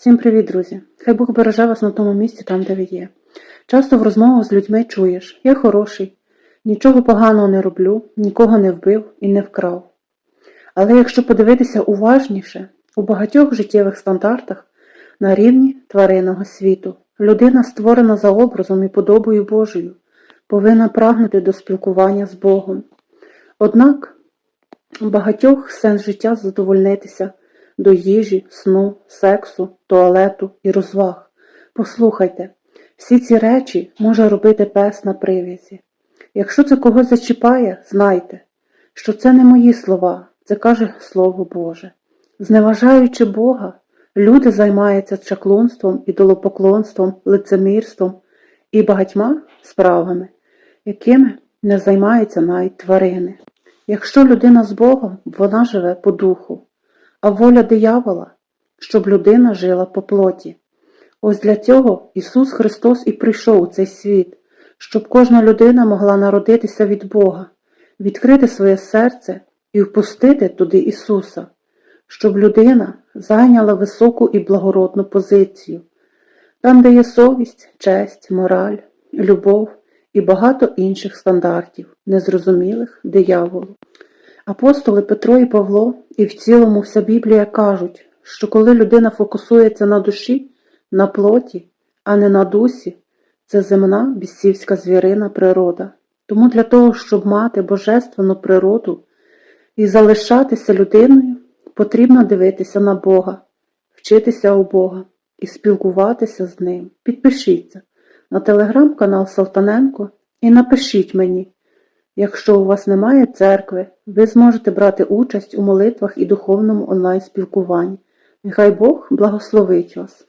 Всім привіт, друзі! Хай Бог береже вас на тому місці, там, де ви є. Часто в розмовах з людьми чуєш, я хороший, нічого поганого не роблю, нікого не вбив і не вкрав. Але якщо подивитися уважніше, у багатьох життєвих стандартах на рівні тваринного світу людина, створена за образом і подобою Божою, повинна прагнути до спілкування з Богом. Однак у багатьох сенс життя задовольнитися до їжі, сну, сексу, туалету і розваг. Послухайте, всі ці речі може робити пес на привязі. Якщо це когось зачіпає, знайте, що це не мої слова, це каже Слово Боже. Зневажаючи Бога, люди займаються чаклунством, ідолопоклонством, лицемірством і багатьма справами, якими не займаються навіть тварини. Якщо людина з Богом, вона живе по духу, а воля диявола, щоб людина жила по плоті. Ось для цього Ісус Христос і прийшов у цей світ, щоб кожна людина могла народитися від Бога, відкрити своє серце і впустити туди Ісуса, щоб людина зайняла високу і благородну позицію, там, де є совість, честь, мораль, любов і багато інших стандартів, незрозумілих дияволу. Апостоли Петро і Павло і в цілому вся Біблія кажуть, що коли людина фокусується на душі, на плоті, а не на дусі, це земна бісівська звірина природа. Тому для того, щоб мати божественну природу і залишатися людиною, потрібно дивитися на Бога, вчитися у Бога і спілкуватися з Ним. Підпишіться на телеграм-канал Салтаненко і напишіть мені. Якщо у вас немає церкви, ви зможете брати участь у молитвах і духовному онлайн-спілкуванні. Нехай Бог благословить вас.